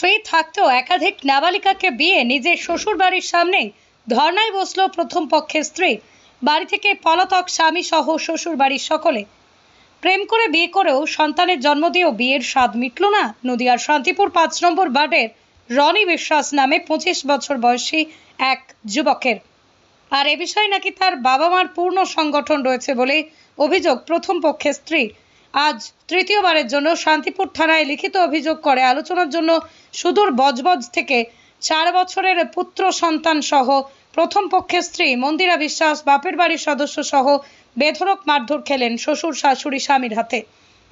স্ত্রী থাকতেও একাধিক নাবালিকাকে বিয়ে নিজের শ্বশুর বাড়ির সামনে ধর্নায় বসল প্রথম পক্ষের স্ত্রী। বাড়ি থেকে পলাতক স্বামী সহ শ্বশুর বাড়ির সকলে। প্রেম করে বিয়ে করেও সন্তানের জন্ম দিয়েও বিয়ের স্বাদ মিটল না। নদিয়ার শান্তিপুর পাঁচ নম্বর বার্ডের রনি বিশ্বাস নামে পঁচিশ বছর বয়সী এক যুবকের। আর এ বিষয়ে নাকি তার বাবা মার পূর্ণ সংগঠন রয়েছে বলে অভিযোগ প্রথম পক্ষের স্ত্রী আজ তৃতীয়বারের জন্য শান্তিপুর থানায় লিখিত অভিযোগ করে আলোচনার জন্য সুদূর বজবজ থেকে চার বছরের পুত্র সন্তান সহ প্রথম পক্ষের স্ত্রী মন্দিরা বিশ্বাস, বাপের বাড়ির সদস্য সহ বেধরক মারধর খেলেন শ্বশুর, শাশুড়ি, স্বামীর হাতে।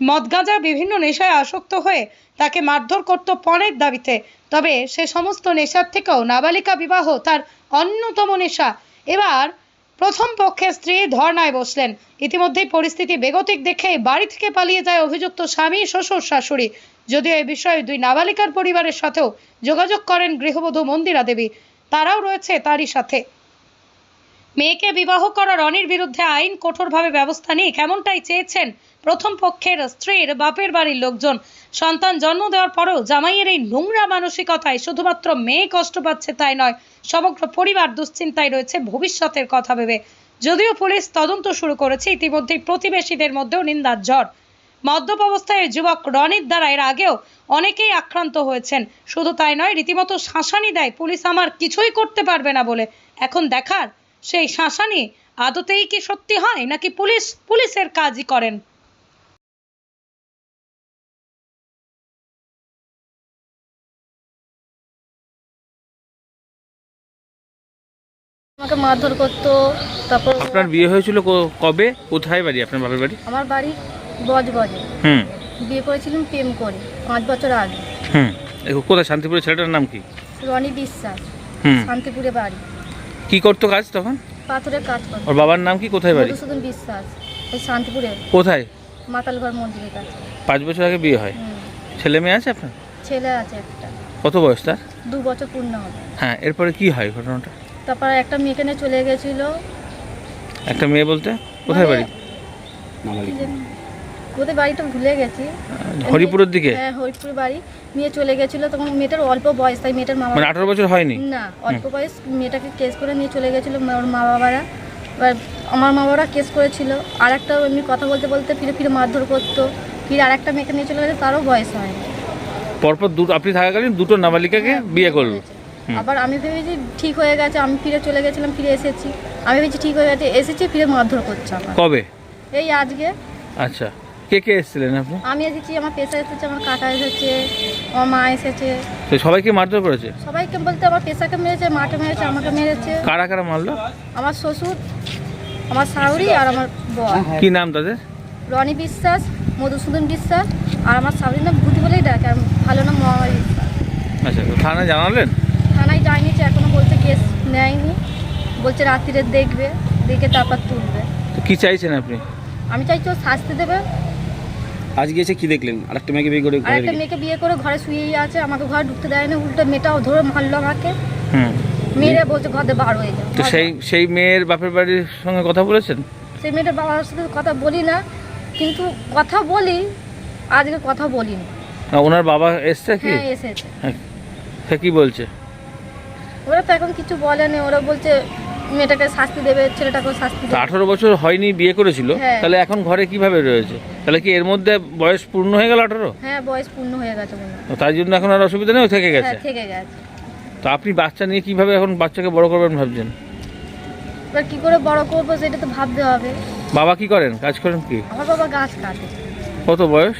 মদ গাঁজা বিভিন্ন নেশায় আসক্ত হয়ে তাকে মারধর করত পণের দাবিতে। তবে সে সমস্ত নেশার থেকেও নাবালিকা বিবাহ তার অন্যতম নেশা। এবার প্রথম পক্ষের স্ত্রী ধর্নায় বসলেন। ইতিমধ্যেই পরিস্থিতি বেগতিক দেখে বাড়ি থেকে পালিয়ে যায় অভিযুক্ত স্বামী, শ্বশুর, শাশুড়ি। যদিও এ বিষয়ে দুই নাবালিকার পরিবারের সাথেও যোগাযোগ করেন গৃহবধূ মন্দিরা দেবী। তারাও রয়েছে তারই সাথে। মেয়েকে বিবাহ করা রনির বিরুদ্ধে আইন কঠোরভাবে ব্যবস্থা নিয়ে কেমনটাই চেয়েছেন প্রথম পক্ষের স্ত্রীর বাপের বাড়ির লোকজন। সন্তান জন্ম দেওয়ার পরেও জামাইয়ের এই নোংরা মানসিকতায় শুধুমাত্র মেয়ে কষ্ট পাচ্ছে তাই নয়, সমগ্র পরিবার দুশ্চিন্তায় রয়েছে ভবিষ্যতের কথা ভেবে। যদিও পুলিশ তদন্ত শুরু করেছে, ইতিমধ্যেই প্রতিবেশীদের মধ্যেও নিন্দার ঝড়। মদ্যপ অবস্থায় যুবক রনির দ্বারা এর আগেও অনেকেই আক্রান্ত হয়েছেন। শুধু তাই নয়, রীতিমতো শাসানি দেয়, পুলিশ আমার কিছুই করতে পারবে না বলে এখন দেখার সেই শাসানি আদতেই কি সত্যি হয় নাকি পুলিশ পুলিশের কাজই করেন? আমাকে মারধর করতো তারপর আপনার বিয়ে হয়েছিল কো- কবে? কোথায় বাড়ি? আপনার বাপের বাড়ি? আমার বাড়ি বজবজে। হুম। বিয়ে করেছিলাম প্রেম করে পাঁচ বছর আগে। হুম। এ কোথায়? শান্তিপুরের ছেলেটার নাম কি? রনি বিশ্বাস হুম। শান্তিপুরে বাড়ি। কি করতো কাজ তখন? পাথরের কাজ করে ওর বাবার নাম কি? কোথায় বাড়ি? মধুসূদন বিশ্বাস ওই শান্তিপুরে। কোথায়? মাতালঘর মন্দিরের কাছে। পাঁচ বছর আগে বিয়ে হয়। ছেলে মেয়ে আছে আপনার? ছেলে আছে একটা। কত বয়স তার? দু বছর পূর্ণ হবে। হ্যাঁ এরপরে কি হয় ঘটনাটা? তারপর একটা মেয়েকে নিয়ে চলে গেছিল। একটা মেয়ে বলতে? কোথায় মানে- বাড়ি? কোথায় বাড়িটা ভুলে গেছি। হরিপুরের দিকে? হ্যাঁ হরিপুর বাড়ি। নিয়ে চলে গেছিল তখন মেয়েটার অল্প বয়স তাই মেয়েটার মামা মানে আঠারো বছর হয়নি? না অল্প বয়স মেয়েটাকে কেস করে নিয়ে চলে গেছিল ওর মা বাবারা এবার আমার মা বাবারা কেস করেছিল আর একটা এমনি কথা বলতে বলতে ফিরে ফিরে মারধর করতো ফিরে আর একটা মেয়েকে নিয়ে চলে গেছে তারও বয়স হয়নি পরপর দুটো আপনি থাকাকালীন দুটো নাবালিকাকে হ্যাঁ, বিয়ে করল। আবার আমি ভেবেছি ঠিক হয়ে গেছে আমি ফিরে চলে গেছিলাম ফিরে এসেছি। আমি ভেবেছি ঠিক হয়ে গেছে এসেছি ফিরে মারধর করছে আমার কবে? এই আজকে। আচ্ছা। কে কে এসেছিলেন আপনি? আমি এসেছি আমার পেশা এসেছে আমার কাকা এসেছে আমার মা এসেছে। তো সবাইকে মারধর করেছে? সবাইকে বলতে আমার পেশাকে মেরেছে মাকে মেরেছে আমাকে মেরেছে। কারা কারা মারলো? আমার শ্বশুর আমার শাশুড়ি আর আমার বর। কি নাম তাদের? রনি বিশ্বাস মধুসূদন বিশ্বাস আর আমার শাশুড়ির নাম ভূতি বলেই ডাকে আর ভালো নাম মহামারী বিশ্বাস। আচ্ছা তো থানায় জানালেন? থানায় যায়নি এখনও বলছে কেস নেয়নি। বলছে রাত্রিরে দেখবে দেখে তারপর তুলবে। তো কি চাইছেন আপনি? আমি চাইছি ও শাস্তি দেবে আজকে এসে কি দেখলেন? আরেকটা মেয়েকে বিয়ে করে আর ঘরে একটা মেয়েকে বিয়ে করে ঘরে শুয়েই আছে আমাকে ঘরে ঢুকতে দেয় না উল্টো মেয়েটাও ধরে মারলো আমাকে। হুম। মেয়েরা বলছে ঘরে বার হয়ে যায় তো সেই সেই মেয়ের বাপের বাড়ির সঙ্গে কথা বলেছেন? সেই মেয়েটার বাবার সাথে কথা বলি না কিন্তু কথা বলি আজকে কথা বলি না ওনার বাবা এসছে কি? হ্যাঁ এসেছে। হ্যাঁ। সে কি বলছে? ওরা তো এখন কিছু বলেনি ওরা বলছে মেয়েটাকে শাস্তি দেবে ছেলেটাকেও শাস্তি দেবে। আঠারো বছর হয়নি বিয়ে করেছিল। হ্যাঁ। তাহলে এখন ঘরে কীভাবে রয়েছে? তাহলে কি এর মধ্যে বয়স পূর্ণ হয়ে গেল আঠারো? হ্যাঁ বয়স পূর্ণ হয়ে গেছে মনে হয়। তাই জন্য এখন আর অসুবিধা নেই ও থেকে গেছে? হ্যাঁ থেকে গেছে। তো আপনি বাচ্চা নিয়ে কীভাবে এখন বাচ্চাকে বড় করবেন ভাবছেন? এবার কি করে বড় করব সেটা তো ভাবতে হবে। বাবা কি করেন? কাজ করেন কি? আমার বাবা গাছ কাটে। কত বয়স?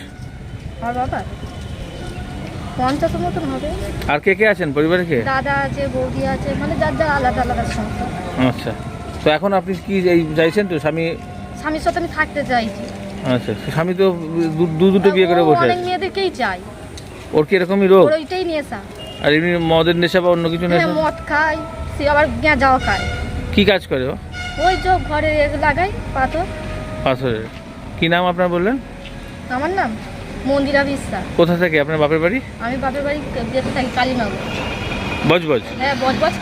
আমার বাবা পঞ্চাশের মতন হবে। আর কে কে আছেন? পরিবারে কে? দাদা আছে বৌদি আছে মানে যার যার আলাদা আলাদা সংসার আচ্ছা। তো এখন আপনি কি চাইছেন তো? স্বামী স্বামীর সাথে আমি থাকতে চাইছি আচ্ছা স্বামী তো দু- দুটো বিয়ে করে বসে অনেক মেয়েদেরকেই চাই। ওর কি এরকমই রোগ? ওইটাই নেশা আর এমনি মদের নেশা বা অন্য কিছু হ্যাঁ নেশা? মদ খায় সে আবার যাও খায়। কি কাজ করে ও? ওই যে ঘরে লাগাই পাথর। পাথরের। কি নাম আপনার বললেন? আমার নাম মন্দিরা বিশ্বাস। কোথা থেকে? আপনার বাপের বাড়ি? আমি বাপের বাড়ি কালীনগর। বজবজ হ্যাঁ বজবজ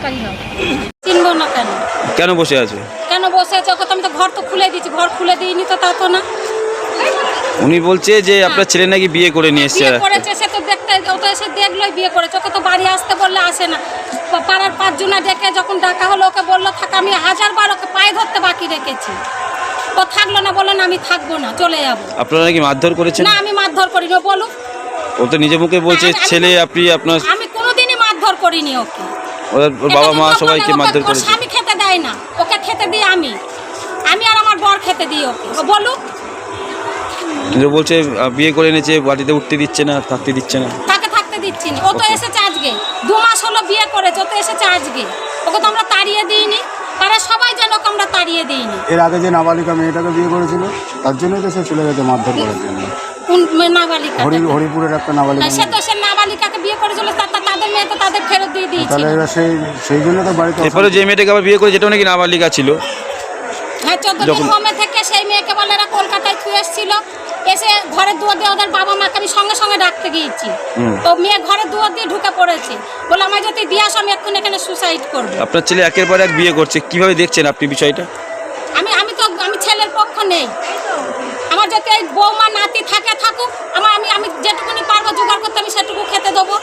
চিনবো না কেন? কেন বসে আছে? কেন বসে আছে? ওকে তো আমি তো ঘর তো খুলে দিয়েছি ঘর খুলে দিইনি তো তা তো না। উনি বলছে যে আপনার ছেলে নাকি বিয়ে করে নিয়ে এসছে। বিয়ে করেছে সে তো দেখতে ও তো এসে দেখলোই বিয়ে করেছে ওকে তো বাড়ি আসতে বললে আসে না। পাড়ার পাঁচজনা ডেকে যখন ডাকা হলো ওকে বলল থাক আমি হাজারবার ওকে পায়ে ধরতে বাকি রেখেছি। ও থাকল না বলল না আমি থাকব না চলে যাব। আপনারা কি মারধর করেছেন? না আমি মারধর করিনি ও বলুক। ও তো নিজে মুখে বলছে আমি- ছেলে আপনি আপনার আমি করিনি ওকে। ওদের বাবা মা সবাইকে মারধর ওর করেছে। স্বামী খেতে দেয় না ওকে খেতে দিই আমি। আমি আর আমার বর খেতে দিই ওকে। ও বলুক। কিন্তু বলছে আহ, বিয়ে করে এনেছে বাড়িতে উঠতে দিচ্ছে না থাকতে দিচ্ছে না। তাকে থাকতে দিচ্ছি না। ও তো এসেছে আজকে। দু মাস হলো বিয়ে করেছে ও তো এসেছে আজকে। ওকে তো আমরা তাড়িয়ে দিইনি। তারা সবাই যেন ওকে আমরা তাড়িয়ে দিইনি। এর আগে যে নাবালিকা মেয়েটাকে বিয়ে করেছিল তার জন্যই তো সে চলে গেছে মারধর করার জন্য। কোন নাবালিকা? হরি হরিপুরের একটা নাবালিকা সে তো সে করেছিল তাদের মেয়ে তো তাদের ফেরত দিয়ে দিয়েছিল। তাহলে এরা সেই সেই জন্য তো বাড়িতে এরপরে যে মেয়েটাকে আবার বিয়ে করে যেটাও নাকি নাবালিকা ছিল। হ্যাঁ চোদ্দ দিন থেকে সেই মেয়েকে বলে এরা কলকাতায় থুয়ে এসেছিল। এসে ঘরের দুয়ার দিয়ে ওদের বাবা মাকে আমি সঙ্গে সঙ্গে ডাকতে গিয়েছি। তো মেয়ে ঘরের দুয়ার দিয়ে ঢুকে পড়েছে। বলে আমায় যদি দিয়ে আসো আমি এখন এখানে সুসাইড করব। আপনার ছেলে একের পর এক বিয়ে করছে। কীভাবে দেখছেন আপনি বিষয়টা? আমি আমি তো আমি ছেলের পক্ষ নেই। আমার এই বৌমা নাতি থাকে থাকুক আমার আমি আমি যেটুকুনি পারব জোগাড় করতে আমি সেটুকু খেতে দেবো।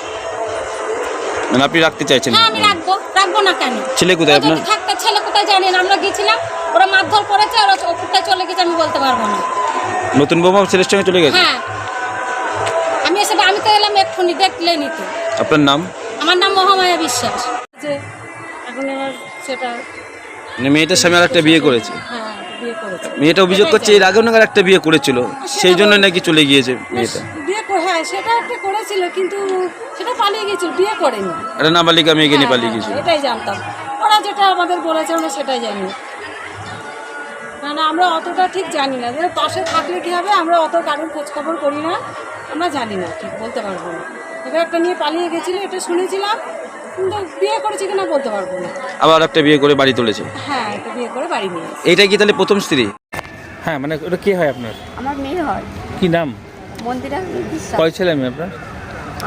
মানে আপনি রাখতে চাইছেন? হ্যাঁ আমি রাখব। রাখব না কেন? ছেলে কোথায়? আপনার? থাকতে ছেলে কোথায় জানি না আমরা গেছিলাম ওরা মারধর করেছে ওরা কোথায় চলে গেছে আমি বলতে পারব না। নতুন বৌমা ছেলের সঙ্গে চলে গেছে? হ্যাঁ। আমি এসে আমি তো এলাম এক্ষুনি দেখলেনি তো। আপনার নাম? আমার নাম মহামায়া বিশ্বাস। যে এখন এবার সেটা মানে মেয়েটার স্বামী আর একটা বিয়ে করেছে। হ্যাঁ। মেয়েটা অভিযোগ করছে এর আগেও নাকি একটা বিয়ে করেছিল সেই জন্য নাকি চলে গিয়েছে মেয়েটা। বিয়ে করে হ্যাঁ সেটা একটা করেছিল কিন্তু সেটা পালিয়ে গেছিল বিয়ে করেনি। একটা নাবালিকা মেয়েকে নিয়ে হ্যাঁ, পালিয়ে হ্যাঁ, গিয়েছিল। এটাই জানতাম। ওরা যেটা আমাদের বলেছে আমরা সেটাই জানি। না আমরা অতটা ঠিক জানি না। পাশে থাকলে কি হবে আমরা অত কারোর খোঁজখবর করি না আমরা জানি না ঠিক বলতে পারব না। এবার একটা নিয়ে পালিয়ে গেছিল এটা শুনেছিলাম। বিয়ে করেছে কিনা বলতে পারব না। আবার একটা বিয়ে করে বাড়ি তুলেছে। হ্যাঁ একটা বিয়ে করে বাড়ি নিয়ে এসেছে। এইটাই কি তাহলে প্রথম স্ত্রী? হ্যাঁ মানে ওটা কে হয় আপনার? আমার মেয়ে হয়। কি নাম? মন্দিরা বিশ্বাস। কয় ছেলে মেয়ে আপনার?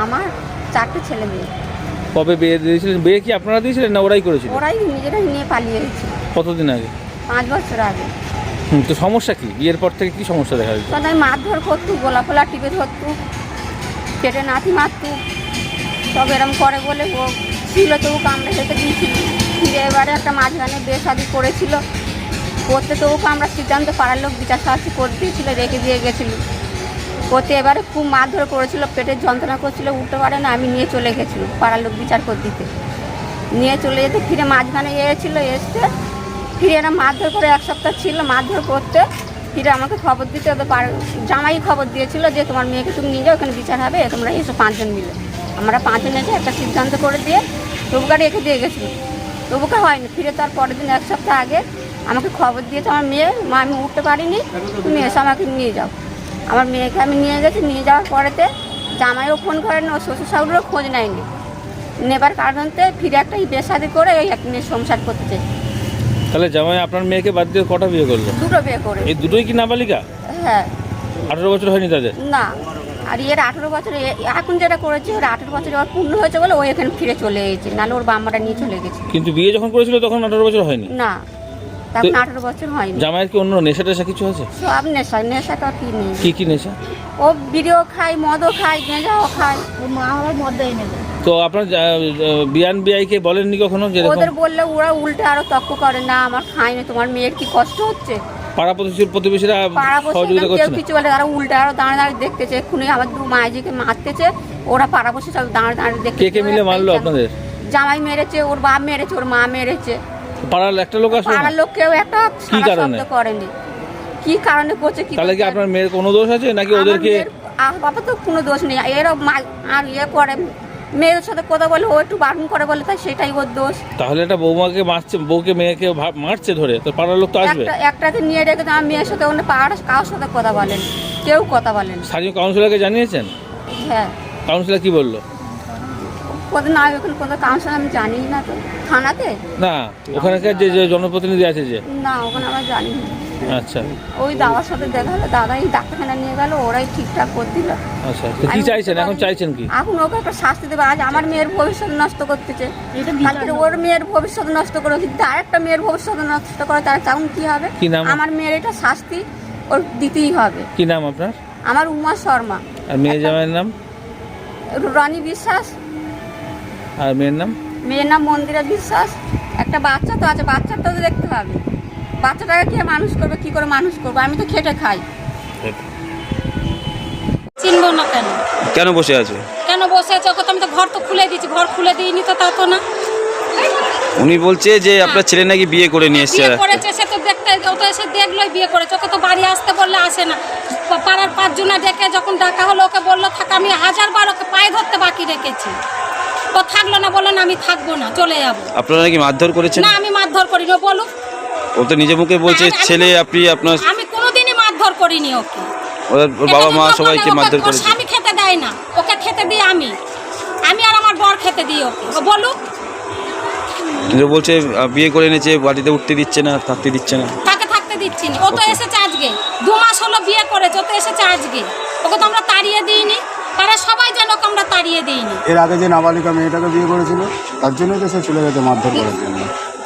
আমার চারটে ছেলে মেয়ে। কবে বিয়ে দিয়েছিলেন? বিয়ে কি আপনারা দিয়েছিলেন না ওরাই করেছিল? ওরাই নিজেরাই নিয়ে পালিয়ে গেছে। কতদিন আগে? পাঁচ বছর আগে। হুম, তো সমস্যা কি? বিয়ের পর থেকে কি সমস্যা দেখা যাচ্ছে আমি মারধর করতু গোলা ফোলা টিপে ধরতু। পেটে নাতি মারতু। সব এরম করে বলে ও ছিল, তবু কামড়ে খেতে দিয়েছিল ফিরে এবারে একটা মাঝখানে বিয়ে শাদি করেছিল। করতে তবু আমরা সিদ্ধান্ত পাড়ার লোক বিচার শাস্তি করে দিয়েছিল, রেখে দিয়ে গেছিল। করতে এবারে খুব মারধর করেছিল, পেটের যন্ত্রণা করছিল, উঠতে পারে না, আমি নিয়ে চলে গেছিল পাড়ার লোক বিচার করে দিতে। নিয়ে চলে যেতে ফিরে মাঝখানে এসেছিল এসতে ফিরে এরা মারধর করে এক সপ্তাহ ছিল, মারধর করতে ফিরে আমাকে খবর দিতে পাড়ার জামাই খবর দিয়েছিল যে, তোমার মেয়েকে তুমি নিয়ে যাও, এখানে বিচার হবে, তোমরা এসো পাঁচজন মিলে। আমরা পাঁচজন এসে একটা সিদ্ধান্ত করে দিয়ে তবুকা রেখে দিয়ে গেছিল। তবুকা হয়নি। ফিরে তার পরের দিন এক সপ্তাহ আগে আমাকে খবর দিয়েছে আমার মেয়ে মা আমি উঠতে পারিনি তুমি এসে আমাকে নিয়ে যাও। আমার মেয়েকে আমি নিয়ে গেছি নিয়ে যাওয়ার পরেতে জামাইও ফোন করেনি ও শ্বশুর শাশুড়িও খোঁজ নেয়নি। নেবার কারণতে ফিরে একটা বেসাদি করে ওই এক মেয়ে সংসার করতে চাই তাহলে জামাই আপনার মেয়েকে বাদ দিয়ে কটা বিয়ে করল? দুটো বিয়ে করে এই দুটোই কি নাবালিকা? হ্যাঁ। আঠারো বছর হয়নি তাদের? না। আর এর আঠেরো বছর এখন যেটা করেছে ওর আঠেরো বছর ওর পূর্ণ হয়েছে বলে ও এখানে ফিরে চলে এসেছে। নাহলে ওর বাম্মাটা নিয়ে চলে গেছে। কিন্তু বিয়ে যখন করেছিল তখন আঠারো বছর হয়নি? না তখন তো- আঠেরো বছর হয়নি। জামাইয়ের কি অন্য নেশা টেশা কিছু আছে? সব নেশা নেশাটা কি নেই? কি কি নেশা? ও বিড়িও খায় মদও খায় গেঁজাও খায়। ও মা আমার মদ দেয়। না তো আপনার বিয়ান বিআইকে বলেননি কখনো যে ওদের বললে ওরা উল্টে আরও তক্ক করে না আমার খায়নি তোমার মেয়ের কি কষ্ট হচ্ছে? পাড়া প্রতিবেশী- প্রতিবেশীরা সহযোগিতা করছে না? কিছু বলে তারা উল্টে আরও দেখতেছে। এক্ষুনি আমার দু মাইজিকে মারতেছে। ওরা পাড়া সব দেখতে কে কে মিলে মারলো আপনাদের? জামাই মেরেছে ওর বাপ মেরেছে ওর মা মেরেছে। পাড়ার একটা লোক আসলো পাড়ার লোক কেউ একটা কি কারণে? করেনি। কি কারণে করছে কি তাহলে কি আপনার মেয়ের কোনো দোষ আছে নাকি ওদেরকে বাবা তো কোনো দোষ নেই। এরা আর ইয়ে করে মেয়ের সাথে কথা বলে ও একটু বারণ করে বলে তাই সেটাই ওর দোষ। তাহলে একটা বৌমাকে মারছে বউকে মেয়েকে মারছে ধরে তো পাড়ার লোক তো আসবে। একটা একটাকে নিয়ে রেখে তো আমার মেয়ের সাথে অন্য পাড়ার কারোর সাথে কথা বলেন কেউ কথা বলেন। স্থানীয় কাউন্সিলরকে জানিয়েছেন? হ্যাঁ। কাউন্সিলর কি বলল? কোথাও না ওখানে কোথাও কাউন্সিল আমি জানি না তো। থানাতে? না ওখানকার যে যে জনপ্রতিনিধি আছে যে? না ওখানে আমরা জানি না। আচ্ছা। ওই দাদার সাথে দেখা হলো দাদাই ডাক্তারখানা নিয়ে গেল ওরাই ঠিকঠাক করে দিল। আচ্ছা তো কি আমি চাইছেন? এখন চাইছেন কি? এখন ওকে একটা শাস্তি দেবে আজ আমার মেয়ের ভবিষ্যৎ নষ্ট করতেছে। কালকে ওর মেয়ের ভবিষ্যৎ নষ্ট করে কিন্তু আরেকটা মেয়ের ভবিষ্যৎ নষ্ট করে তার তখন কি হবে? কি নাম? আমার মেয়ের এটা শাস্তি ওর দিতেই হবে। কি নাম আপনার? আমার উমা শর্মা। আর মেয়ে জামাইয়ের নাম? রনি বিশ্বাস। আর মেয়ের নাম? মেয়ের নাম মন্দিরা বিশ্বাস। একটা বাচ্চা তো আছে বাচ্চাটা তো দেখতে হবে বাচ্চাটাকে কে মানুষ করবে কি করে মানুষ করবে? আমি তো খেটে খাই। চিনবো না কেন? কেন বসে আছে? কেন বসে আছে? ওকে তো আমি তো ঘর তো খুলে দিয়েছি ঘর খুলে দিইনি তো তা তো না। উনি বলছে যে আপনার ছেলে নাকি বিয়ে করে নিয়ে এসছে। বিয়ে করেছে সে তো দেখতে ও তো এসে দেখলোই বিয়ে করেছে। ওকে তো বাড়ি আসতে বললে আসে না। পাড়ার পাঁচজনা ডেকে যখন ডাকা হলো ওকে বলল থাক আমি হাজার বার ওকে পায়ে ধরতে বাকি রেখেছি। ও থাকল না বলল না আমি থাকব না চলে যাব। আপনারা নাকি মারধর করেছেন? না আমি মারধর করিনি। ও বলুক ও তো নিজে মুখে বলছে আমি- আমি- ছেলে আপনি আপনার আমি কোনোদিনই মারধর করিনি ওকে। ওর বাবা মা সবাইকে মারধর করেছে। স্বামী খেতে দেয় না ওকে খেতে দিই আমি। আমি আর আমার বর খেতে দিই ওকে। ও বলুক। কিন্তু বলছে বিয়ে করে এনেছে বাড়িতে উঠতে দিচ্ছে না থাকতে দিচ্ছে না। তাকে থাকতে দিচ্ছি না। ও তো এসেছে আজকে। দু মাস হলো বিয়ে করেছে ও তো এসেছে আজকে। ওকে তো আমরা তাড়িয়ে দিইনি। তারা সবাই যেন ওকে আমরা তাড়িয়ে দিইনি। এর আগে যে নাবালিকা মেয়েটাকে বিয়ে করেছিল তার জন্যই তো সে চলে গেছে মারধর করার জন্য।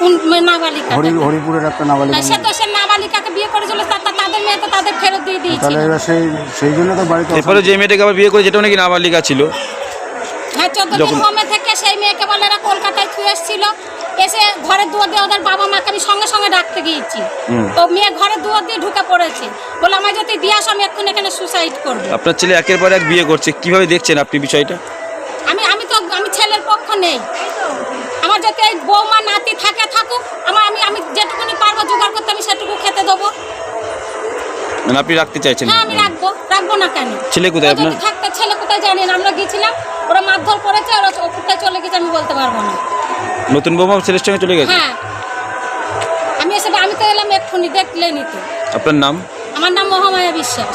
নাবালিকা হরিপুরের একটা নাবালিকা সে তো সে নাবালিকাকে বিয়ে করেছিল তাদের মেয়ে তো তাদের ফেরত দিয়ে দিয়েছিল। তাহলে এবার সেই সেই জন্য তো বাড়িতে এরপরে যে মেয়েটাকে আবার বিয়ে করে যেটা নাকি নাবালিকা ছিল? হ্যাঁ চোদ্দ দিন যখন- থেকে সেই মেয়েকে বলে এরা কলকাতায় এসেছিল। এসে ঘরের দুয়ার দিয়ে ওদের বাবা মাকে আমি সঙ্গে সঙ্গে ডাকতে গিয়েছি। তো মেয়ে ঘরের দুয়ার দিয়ে ঢুকে পড়েছে। বলে আমার যদি দিয়ে আসো আমি এক্ষুনি এখানে সুসাইড করব। আপনার ছেলে একের পর এক বিয়ে করছে কীভাবে দেখছেন আপনি বিষয়টা? আমি আমি তো আমি ছেলের পক্ষ নেই। আমার যাতে এই বৌমা থাকুক আমার আমি আমি যেটুকুনি পারব জোগাড় করতে আমি সেটুকু খেতে দেবো। মানে আপনি রাখতে চাইছেন হ্যাঁ আমি রাখব। রাখব না কেন? ছেলে কোথায় আপনার? থাকতে ছেলে কোথায় জানি না আমরা গেছিলাম ওরা মারধর করেছে ওরা কোথায় চলে গেছে আমি বলতে পারব না। নতুন বৌমা ছেলের সঙ্গে চলে গেছে? হ্যাঁ। আমি এসে আমি তো এলাম এক্ষুনি দেখলেনি তো। আপনার নাম? আমার নাম মহামায়া বিশ্বাস।